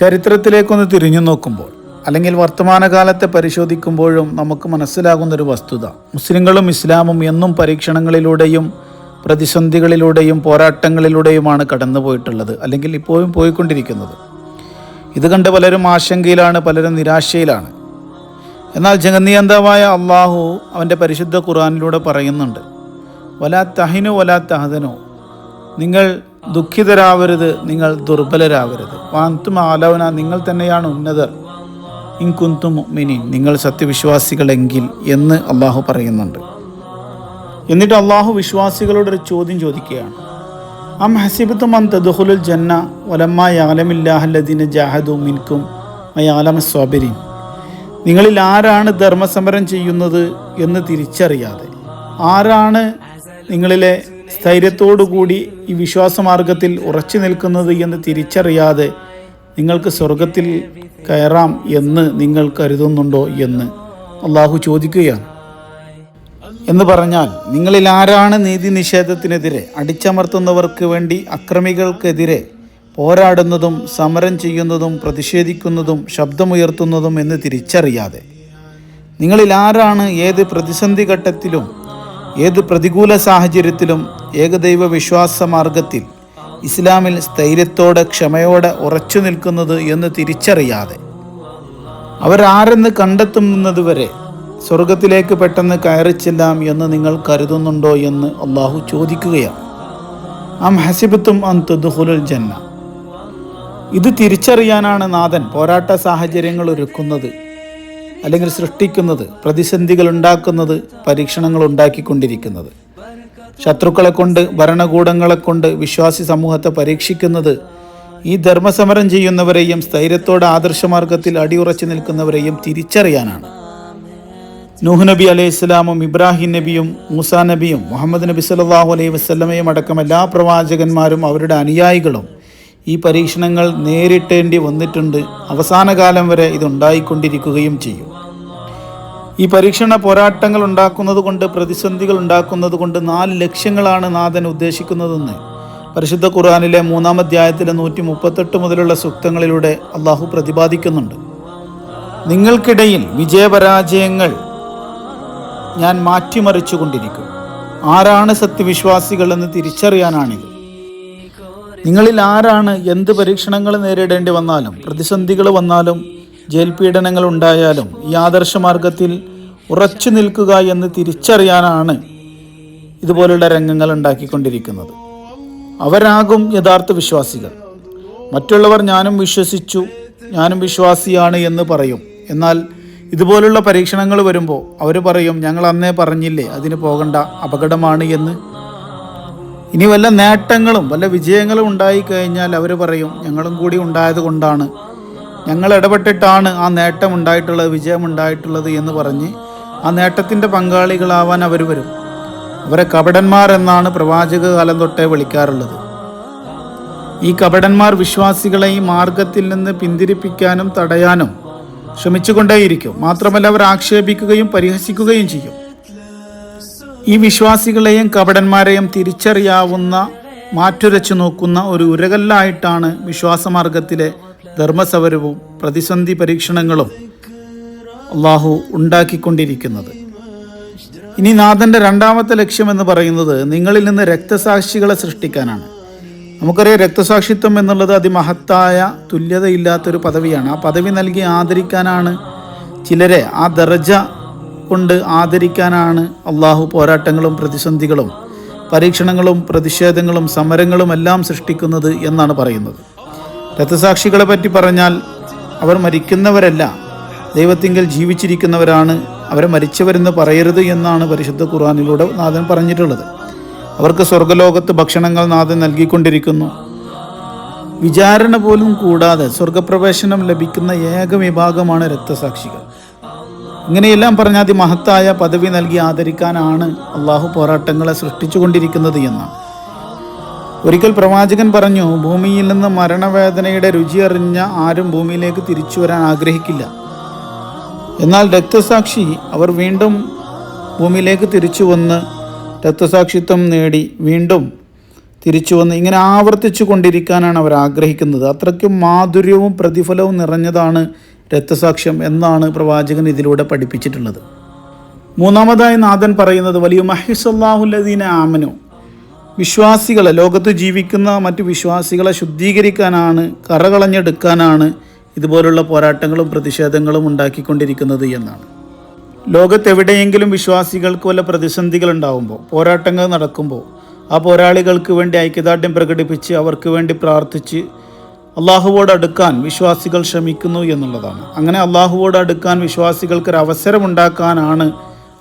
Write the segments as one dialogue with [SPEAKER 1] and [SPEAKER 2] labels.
[SPEAKER 1] ചരിത്രത്തിലേക്കൊന്ന് തിരിഞ്ഞു നോക്കുമ്പോൾ അല്ലെങ്കിൽ വർത്തമാനകാലത്തെ പരിശോധിക്കുമ്പോഴും നമുക്ക് മനസ്സിലാകുന്ന ഒരു വസ്തുത. മുസ്ലിങ്ങളും ഇസ്ലാമും എന്നും പരീക്ഷണങ്ങളിലൂടെയും പ്രതിസന്ധികളിലൂടെയും പോരാട്ടങ്ങളിലൂടെയുമാണ് കടന്നുപോയിട്ടുള്ളത് അല്ലെങ്കിൽ ഇപ്പോഴും പോയിക്കൊണ്ടിരിക്കുന്നത്. ഇത് കണ്ട് പലരും ആശങ്കയിലാണ് പലരും നിരാശയിലാണ്. എന്നാൽ ജഗന്നിയന്താവായ അള്ളാഹു അവന്റെ പരിശുദ്ധ ഖുറാനിലൂടെ പറയുന്നുണ്ട് വലാ തഹിനു വലാ തഹദനു. നിങ്ങൾ ദുഃഖിതരാവരുത് നിങ്ങൾ ദുർബലരാവരുത് വാന്തും ആലവന നിങ്ങൾ തന്നെയാണ് ഉന്നതർ. ഇൻകുന്തും മിനി നിങ്ങൾ സത്യവിശ്വാസികളെങ്കിൽ എന്ന് അള്ളാഹു പറയുന്നുണ്ട്. എന്നിട്ട് അള്ളാഹു വിശ്വാസികളോട് ഒരു ചോദ്യം ചോദിക്കുകയാണ്. അം ഹസിബത്തും തദുഹുലുൽ ജന്ന ഒലമ്മാലമില്ലാഹല്ലദീന ജാഹദു മിൻകും മയാലമ സ്വാബിരിൻ നിങ്ങളിൽ ആരാണ് ധർമ്മസമരം ചെയ്യുന്നത് എന്ന് തിരിച്ചറിയാതെ ആരാണ് നിങ്ങളിലെ സ്ഥൈര്യത്തോടുകൂടി ഈ വിശ്വാസമാർഗത്തിൽ ഉറച്ചു നിൽക്കുന്നത് എന്ന് തിരിച്ചറിയാതെ നിങ്ങൾക്ക് സ്വർഗത്തിൽ കയറാം എന്ന് നിങ്ങൾ കരുതുന്നുണ്ടോ എന്ന് അള്ളാഹു ചോദിക്കുകയാണ്. എന്ന് പറഞ്ഞാൽ നിങ്ങളിൽ ആരാണ് നീതി നിഷേധത്തിനെതിരെ അടിച്ചമർത്തുന്നവർക്ക് വേണ്ടി അക്രമികൾക്കെതിരെ പോരാടുന്നതും സമരം ചെയ്യുന്നതും പ്രതിഷേധിക്കുന്നതും ശബ്ദമുയർത്തുന്നതും എന്ന് തിരിച്ചറിയാതെ നിങ്ങളിൽ ആരാണ് ഏത് പ്രതിസന്ധി ഘട്ടത്തിലും ഏത് പ്രതികൂല സാഹചര്യത്തിലും ഏകദൈവ വിശ്വാസ മാർഗത്തിൽ ഇസ്ലാമിൽ സ്ഥൈര്യത്തോടെ ക്ഷമയോടെ ഉറച്ചു നിൽക്കുന്നത് എന്ന് തിരിച്ചറിയാതെ അവരാരെന്ന് കണ്ടെത്തുന്നതുവരെ സ്വർഗത്തിലേക്ക് പെട്ടെന്ന് കയറിച്ചെല്ലാം എന്ന് നിങ്ങൾ കരുതുന്നുണ്ടോ എന്ന് അള്ളാഹു ചോദിക്കുകയാണ്. അം ഹസിബത്തും അം ജന്ന. ഇത് തിരിച്ചറിയാനാണ് നാഥൻ പോരാട്ട സാഹചര്യങ്ങൾ ഒരുക്കുന്നത്. അല്ലെങ്കിൽ സൃഷ്ടിക്കുന്നത് പ്രതിസന്ധികൾ ഉണ്ടാക്കുന്നത് പരീക്ഷണങ്ങൾ ഉണ്ടാക്കിക്കൊണ്ടിരിക്കുന്നത്. ശത്രുക്കളെ കൊണ്ട് ഭരണകൂടങ്ങളെ കൊണ്ട് വിശ്വാസി സമൂഹത്തെ പരീക്ഷിക്കുന്നത് ഈ ധർമ്മസമരം ചെയ്യുന്നവരെയും സ്ഥൈര്യത്തോടെ ആദർശമാർഗത്തിൽ അടിയുറച്ചു നിൽക്കുന്നവരെയും തിരിച്ചറിയാനാണ്. നൂഹ് നബി അലൈഹി ഇസ്ലാമും ഇബ്രാഹിം നബിയും മൂസാ നബിയും മുഹമ്മദ് നബി സല്ലല്ലാഹു അലൈഹി വസ്ലമയും അടക്കം എല്ലാ പ്രവാചകന്മാരും അവരുടെ അനുയായികളും ഈ പരീക്ഷണങ്ങൾ നേരിട്ടേണ്ടി വന്നിട്ടുണ്ട്. അവസാന കാലം വരെ ഇതുണ്ടായിക്കൊണ്ടിരിക്കുകയും ചെയ്യും. ഈ പരീക്ഷണ പോരാട്ടങ്ങൾ ഉണ്ടാക്കുന്നത് കൊണ്ട് പ്രതിസന്ധികൾ ഉണ്ടാക്കുന്നത് കൊണ്ട് നാല് ലക്ഷ്യങ്ങളാണ് നാഥൻ ഉദ്ദേശിക്കുന്നതെന്ന് പരിശുദ്ധ ഖുർആാനിലെ മൂന്നാം അധ്യായത്തിലെ നൂറ്റി മുപ്പത്തെട്ട് മുതലുള്ള സൂക്തങ്ങളിലൂടെ അള്ളാഹു പ്രതിപാദിക്കുന്നുണ്ട്. നിങ്ങൾക്കിടയിൽ വിജയപരാജയങ്ങൾ ഞാൻ മാറ്റിമറിച്ചു കൊണ്ടിരിക്കും ആരാണ് സത്യവിശ്വാസികളെന്ന് തിരിച്ചറിയാനാണിത്? നിങ്ങളിൽ ആരാണ് എന്ത് പരീക്ഷണങ്ങൾ നേരിടേണ്ടി വന്നാലും പ്രതിസന്ധികൾ വന്നാലും ജയിൽ പീഡനങ്ങൾ ഉണ്ടായാലും ഈ ആദർശമാർഗത്തിൽ ഉറച്ചു നിൽക്കുക എന്ന് തിരിച്ചറിയാനാണ് ഇതുപോലുള്ള രംഗങ്ങൾ ഉണ്ടാക്കിക്കൊണ്ടിരിക്കുന്നത്. അവരാകും യഥാർത്ഥ വിശ്വാസികൾ. മറ്റുള്ളവർ ഞാനും വിശ്വസിച്ചു ഞാനും വിശ്വാസിയാണ് എന്ന് പറയും. എന്നാൽ ഇതുപോലുള്ള പരീക്ഷണങ്ങൾ വരുമ്പോൾ അവർ പറയും ഞങ്ങൾ അന്നേ പറഞ്ഞില്ലേ അതിന് പോകണ്ട അപകടമാണ് എന്ന്. ഇനി വല്ല നേട്ടങ്ങളും വല്ല വിജയങ്ങളും ഉണ്ടായി കഴിഞ്ഞാൽ അവർ പറയും ഞങ്ങളും കൂടി ഉണ്ടായത് കൊണ്ടാണ്. ഞങ്ങൾ ഇടപെട്ടിട്ടാണ് ആ നേട്ടം ഉണ്ടായിട്ടുള്ളത് വിജയം ഉണ്ടായിട്ടുള്ളത് എന്ന് പറഞ്ഞ് ആ നേട്ടത്തിന്റെ പങ്കാളികളാവാൻ അവർ വരും. അവരെ കപടന്മാർ എന്നാണ് പ്രവാചക കാലം തൊട്ടേ വിളിക്കാറുള്ളത്. ഈ കപടന്മാർ വിശ്വാസികളെ ഈ മാർഗത്തിൽ നിന്ന് പിന്തിരിപ്പിക്കാനും തടയാനും ശ്രമിച്ചുകൊണ്ടേയിരിക്കും. മാത്രമല്ല അവർ ആക്ഷേപിക്കുകയും പരിഹസിക്കുകയും ചെയ്യും. ഈ വിശ്വാസികളെയും കപടന്മാരെയും തിരിച്ചറിയാവുന്ന മാറ്റുരച്ചു നോക്കുന്ന ഒരു ഉരകല്ലായിട്ടാണ് വിശ്വാസമാർഗത്തിലെ ധർമ്മസവരവും പ്രതിസന്ധി പരീക്ഷണങ്ങളും അള്ളാഹു ഉണ്ടാക്കിക്കൊണ്ടിരിക്കുന്നത്. ഇനി നാഥന്റെ രണ്ടാമത്തെ ലക്ഷ്യം എന്ന് പറയുന്നത് നിങ്ങളിൽ നിന്ന് രക്തസാക്ഷികളെ സൃഷ്ടിക്കാനാണ്. നമുക്കറിയാം രക്തസാക്ഷിത്വം എന്നുള്ളത് അതിമഹത്തായ തുല്യതയില്ലാത്തൊരു പദവിയാണ്. ആ പദവി നൽകി ആദരിക്കാനാണ് ചിലരെ ആ ദർജ കൊണ്ട് ആദരിക്കാനാണ് അള്ളാഹു പോരാട്ടങ്ങളും പ്രതിസന്ധികളും പരീക്ഷണങ്ങളും പ്രതിഷേധങ്ങളും സമരങ്ങളും എല്ലാം സൃഷ്ടിക്കുന്നത് എന്നാണ് പറയുന്നത്. രക്തസാക്ഷികളെ പറ്റി പറഞ്ഞാൽ അവർ മരിക്കുന്നവരല്ല ദൈവത്തിങ്കൽ ജീവിച്ചിരിക്കുന്നവരാണ് അവരെ മരിച്ചവരെന്ന് പറയരുത് എന്നാണ് പരിശുദ്ധ ഖുർആാനിലൂടെ നാഥൻ പറഞ്ഞിട്ടുള്ളത്. അവർക്ക് സ്വർഗലോകത്ത് ഭക്ഷണങ്ങൾ നാഥൻ നൽകിക്കൊണ്ടിരിക്കുന്നു. വിചാരണ പോലും കൂടാതെ സ്വർഗപ്രവേശനം ലഭിക്കുന്ന ഏക വിഭാഗമാണ് രക്തസാക്ഷികൾ. ഇങ്ങനെയെല്ലാം പറഞ്ഞ അതിമഹത്തായ പദവി നൽകി ആദരിക്കാനാണ് അള്ളാഹു പോരാട്ടങ്ങളെ സൃഷ്ടിച്ചുകൊണ്ടിരിക്കുന്നത് എന്നാണ് ഒരിക്കൽ പ്രവാചകൻ പറഞ്ഞു ഭൂമിയിൽ നിന്ന് മരണവേദനയുടെ രുചി അറിഞ്ഞ ആരും ഭൂമിയിലേക്ക് തിരിച്ചു വരാൻ ആഗ്രഹിക്കില്ല. എന്നാൽ രക്തസാക്ഷി അവർ വീണ്ടും ഭൂമിയിലേക്ക് തിരിച്ചു വന്ന് രക്തസാക്ഷിത്വം നേടി വീണ്ടും തിരിച്ചു വന്ന് ഇങ്ങനെ ആവർത്തിച്ചു കൊണ്ടിരിക്കാനാണ് അവർ ആഗ്രഹിക്കുന്നത്. അത്രയ്ക്കും മാധുര്യവും പ്രതിഫലവും നിറഞ്ഞതാണ് രക്തസാക്ഷ്യം എന്നാണ് പ്രവാചകൻ ഇതിലൂടെ പഠിപ്പിച്ചിട്ടുള്ളത്. മൂന്നാമതായി നാഥൻ പറയുന്നത് വലിയ മഹിസല്ലാഹുല്ലദീന ആമനു. വിശ്വാസികളെ ലോകത്ത് ജീവിക്കുന്ന മറ്റു വിശ്വാസികളെ ശുദ്ധീകരിക്കാനാണ് കറകളഞ്ഞെടുക്കാനാണ് ഇതുപോലുള്ള പോരാട്ടങ്ങളും പ്രതിഷേധങ്ങളും ഉണ്ടാക്കിക്കൊണ്ടിരിക്കുന്നത് എന്നാണ്. ലോകത്തെവിടെയെങ്കിലും വിശ്വാസികൾക്ക് വല്ല പ്രതിസന്ധികൾ ഉണ്ടാകുമ്പോൾ പോരാട്ടങ്ങൾ നടക്കുമ്പോൾ ആ പോരാളികൾക്ക് വേണ്ടി ഐക്യദാർഢ്യം പ്രകടിപ്പിച്ച് അവർക്ക് വേണ്ടി പ്രാർത്ഥിച്ച് അള്ളാഹുവോട് അടുക്കാൻ വിശ്വാസികൾ ശ്രമിക്കുന്നു എന്നുള്ളതാണ്. അങ്ങനെ അള്ളാഹുവോട് അടുക്കാൻ വിശ്വാസികൾക്ക് ഒരു അവസരമുണ്ടാക്കാനാണ്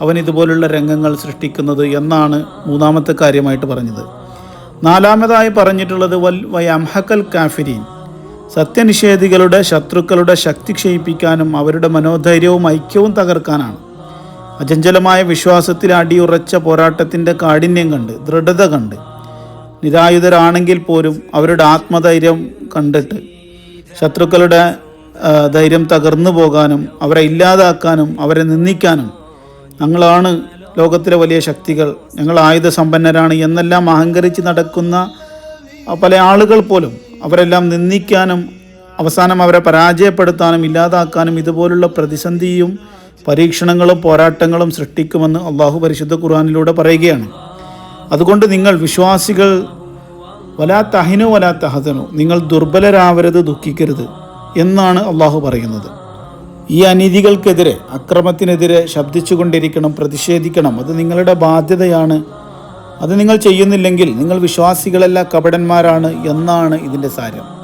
[SPEAKER 1] അവൻ ഇതുപോലുള്ള രംഗങ്ങൾ സൃഷ്ടിക്കുന്നത് എന്നാണ് മൂന്നാമത്തെ കാര്യമായിട്ട് പറഞ്ഞത്. നാലാമതായി പറഞ്ഞിട്ടുള്ളത് വൽ വയംഹക്കൽ കാഫിരീൻ. സത്യനിഷേധികളുടെ ശത്രുക്കളുടെ ശക്തി ക്ഷയിപ്പിക്കാനും അവരുടെ മനോധൈര്യവും ഐക്യവും തകർക്കാനാണ്. അചഞ്ചലമായ വിശ്വാസത്തിൽ അടിയുറച്ച പോരാട്ടത്തിന്റെ കാഠിന്യം കണ്ട് ദൃഢത കണ്ട് നിരായുധരാണെങ്കിൽ പോലും അവരുടെ ആത്മധൈര്യം കണ്ടിട്ട് ശത്രുക്കളുടെ ധൈര്യം തകർന്നു പോകാനും അവരെ ഇല്ലാതാക്കാനും അവരെ നിന്ദിക്കാനും ഞങ്ങളാണ് ലോകത്തിലെ വലിയ ശക്തികൾ. ഞങ്ങൾ ആയുധ സമ്പന്നരാണ് എന്നെല്ലാം അഹങ്കരിച്ച് നടക്കുന്ന പല ആളുകൾ പോലും അവരെല്ലാം നിന്ദിക്കാനും അവസാനം അവരെ പരാജയപ്പെടുത്താനും ഇല്ലാതാക്കാനും ഇതുപോലുള്ള പ്രതിസന്ധിയും പരീക്ഷണങ്ങളും പോരാട്ടങ്ങളും സൃഷ്ടിക്കുമെന്ന് അള്ളാഹു പരിശുദ്ധ ഖുർആാനിലൂടെ പറയുകയാണ്. അതുകൊണ്ട് നിങ്ങൾ വിശ്വാസികൾ വലാ തഹിനു വലാ തഹതനു നിങ്ങൾ ദുർബലരാവരുത് ദുഃഖിക്കരുത് എന്നാണ് അള്ളാഹു പറയുന്നത്. ഈ അനീതികൾക്കെതിരെ അക്രമത്തിനെതിരെ ശബ്ദിച്ചുകൊണ്ടിരിക്കണം പ്രതിഷേധിക്കണം അത് നിങ്ങളുടെ ബാധ്യതയാണ്. അത് നിങ്ങൾ ചെയ്യുന്നില്ലെങ്കിൽ നിങ്ങൾ വിശ്വാസികളല്ല കപടന്മാരാണ് എന്നാണ് ഇതിന്റെ സാരം.